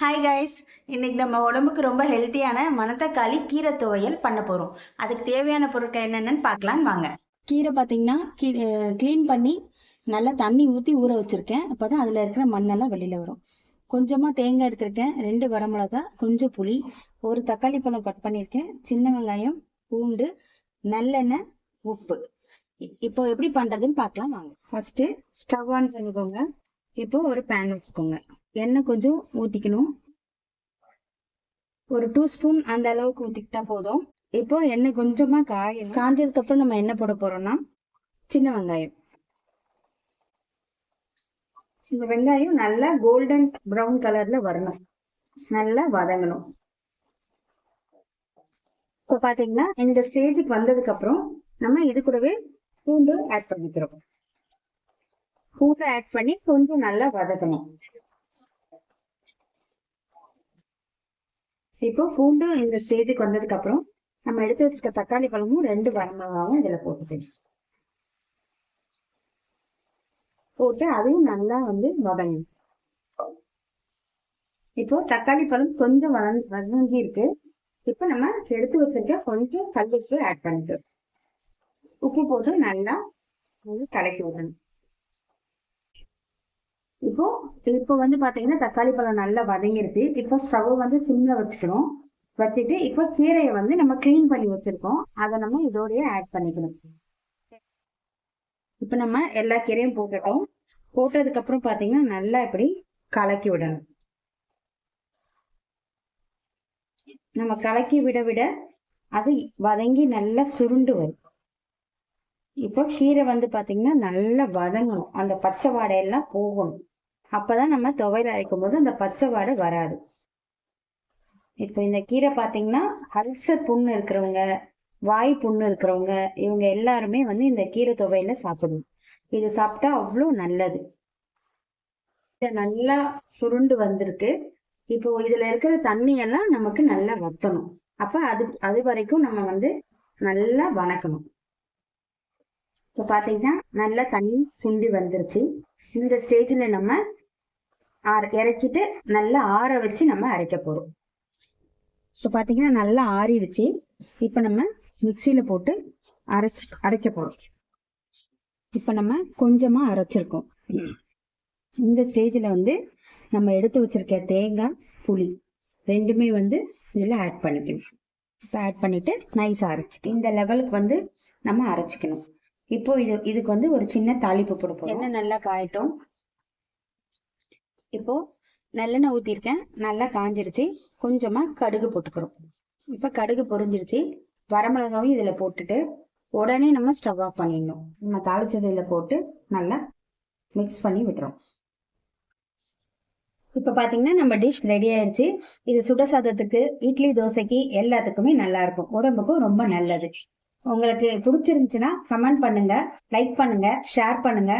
Hi guys இன்றைக்கி நம்ம உடம்புக்கு ரொம்ப ஹெல்த்தியான மணத்தக்காளி கீரை துவையல் பண்ண போகிறோம் அதுக்கு தேவையான பொருட்கள் என்னென்னு பார்க்கலான்னு வாங்க. கீரை பார்த்தீங்கன்னா க்ளீன் பண்ணி நல்லா தண்ணி ஊற்றி ஊற வச்சுருக்கேன். அப்போ தான் அதில் இருக்கிற மண்ணெல்லாம் வெளியில் வரும். கொஞ்சமாக தேங்காய் எடுத்திருக்கேன். ரெண்டு வரமிளகா கொஞ்சம் புளி ஒரு தக்காளி பழம் கட் பண்ணியிருக்கேன். சின்ன வெங்காயம் பூண்டு நல்லெண்ணெய் உப்பு. இப்போ எப்படி பண்ணுறதுன்னு பார்க்கலாம் வாங்க. ஃபர்ஸ்ட்டு ஸ்டவ் ஆன் பண்ணிக்கோங்க. இப்போ ஒரு பேன் வச்சுக்கோங்க. எண்ணெய் கொஞ்சம் ஊற்றிக்கணும் ஒரு டூ ஸ்பூன் அந்த அளவுக்கு ஊற்றிக்கிட்டா போதும். இப்போ எண்ணெய் கொஞ்சமா காயணும். காஞ்சதுக்கு அப்புறம் நம்ம என்ன போட போறோம்னா சின்ன வெங்காயம். இந்த வெங்காயம் நல்லா கோல்டன் ப்ரௌன் கலர்ல வரணும். நல்லா வதங்கணும். இப்போ பாத்தீங்கன்னா இந்த ஸ்டேஜுக்கு வந்ததுக்கு அப்புறம் நம்ம இது கூடவே பூண்டு ஆட் பண்ணிக்கிறோம். பூண்டு ஆட் பண்ணி கொஞ்சம் நல்லா வதக்கணும். இப்போ பூண்டு இந்த ஸ்டேஜுக்கு வந்ததுக்கு அப்புறம் நம்ம எடுத்து வச்சிருக்க தக்காளி பழமும் ரெண்டு வரமிளகாவும் இதில் போட்டு போட்டு அதையும் நல்லா வந்து வதங்கணும் இப்போ தக்காளி பழம் கொஞ்சம் வளர்ந்து வதங்கி இருக்கு. இப்போ நம்ம எடுத்து வச்சிருக்க கொஞ்சம் கல்லுப்பு ஆட் பண்ணிட்டு உப்பு போட்டு நல்லா கலக்கி விடணும். இப்போ இப்போ வந்து பார்த்தீங்கன்னா தக்காளி பழம் நல்லா வதங்கிருக்கு இப்போ ஸ்டவ் வந்து சிம்ல வச்சுக்கணும். வச்சுட்டு இப்போ கீரையை வந்து நம்ம க்ளீன் பண்ணி வச்சிருக்கோம். அதை நம்ம இதோடய ஆட் பண்ணிக்கணும். இப்போ நம்ம எல்லா கீரையும் போட்டுட்டோம். போட்டதுக்கப்புறம் பார்த்தீங்கன்னா நல்லா இப்படி கலக்கி விடணும். நம்ம கலக்கி விட விட அது வதங்கி நல்லா சுருண்டு வரும். இப்போ கீரை வந்து பார்த்தீங்கன்னா நல்லா வதங்கணும். அந்த பச்சை வாடையெல்லாம் போகணும். அப்போதான் நம்ம துவையல் அரைக்கும் போது அந்த பச்சை வாடை வராது. இப்போ இந்த கீரை பார்த்தீங்கன்னா அல்சர் புண்ணு இருக்கிறவங்க வாய் புண்ணு இருக்கிறவங்க இவங்க எல்லாருமே வந்து இந்த கீரை துவையில சாப்பிடணும். இது சாப்பிட்டா அவ்வளோ நல்லது. இதை நல்லா சுருண்டு வந்திருக்கு. இப்போ இதுல இருக்கிற தண்ணியெல்லாம் நமக்கு நல்லா வத்தணும். அப்ப அது அது வரைக்கும் நம்ம வந்து நல்லா வணக்கணும். இப்போ பாத்தீங்கன்னா நல்லா தண்ணி சுண்டி வந்துருச்சு. இந்த ஸ்டேஜ்ல நம்ம ஆற இறக்கிட்டு நல்லா ஆற வச்சு நம்ம அரைக்க போறோம். இப்போ பார்த்தீங்கன்னா நல்லா ஆறிடுச்சு. இப்போ நம்ம மிக்சியில் போட்டு அரைச்சி அரைக்க போகிறோம் இப்போ நம்ம கொஞ்சமாக அரைச்சிருக்கோம். இந்த ஸ்டேஜில் வந்து நம்ம எடுத்து வச்சிருக்க தேங்காய் புளி ரெண்டுமே வந்து இதில் ஆட் பண்ணிக்கணும். இப்போ ஆட் பண்ணிவிட்டு நைஸ் அரைச்சிக்கணும். இந்த லெவலுக்கு வந்து நம்ம அரைச்சிக்கணும். இப்போ இது இதுக்கு வந்து ஒரு சின்ன தாளிப்பு போட எண்ணெய் நல்லா காயட்டும். இப்போ நல்லெண்ணெய் ஊற்றிருக்கேன் நல்லா காஞ்சிருச்சு. கொஞ்சமா கடுகு போட்டுக்கிறோம். இப்போ கடுகு பொரிஞ்சிருச்சு. வரமிளகாவும் இதில் போட்டுட்டு உடனே நம்ம ஸ்டவ் ஆஃப் பண்ணிடணும். நம்ம தாளிச்சது இதில் போட்டு நல்லா மிக்ஸ் பண்ணி விட்டுறோம். இப்போ பார்த்தீங்கன்னா நம்ம டிஷ் ரெடி ஆயிடுச்சு இது சுட சாதத்துக்கு இட்லி தோசைக்கு எல்லாத்துக்குமே நல்லா இருக்கும். உடம்புக்கும் ரொம்ப நல்லது. உங்களுக்கு பிடிச்சிருந்துச்சுன்னா கமெண்ட் பண்ணுங்க லைக் பண்ணுங்க ஷேர் பண்ணுங்க.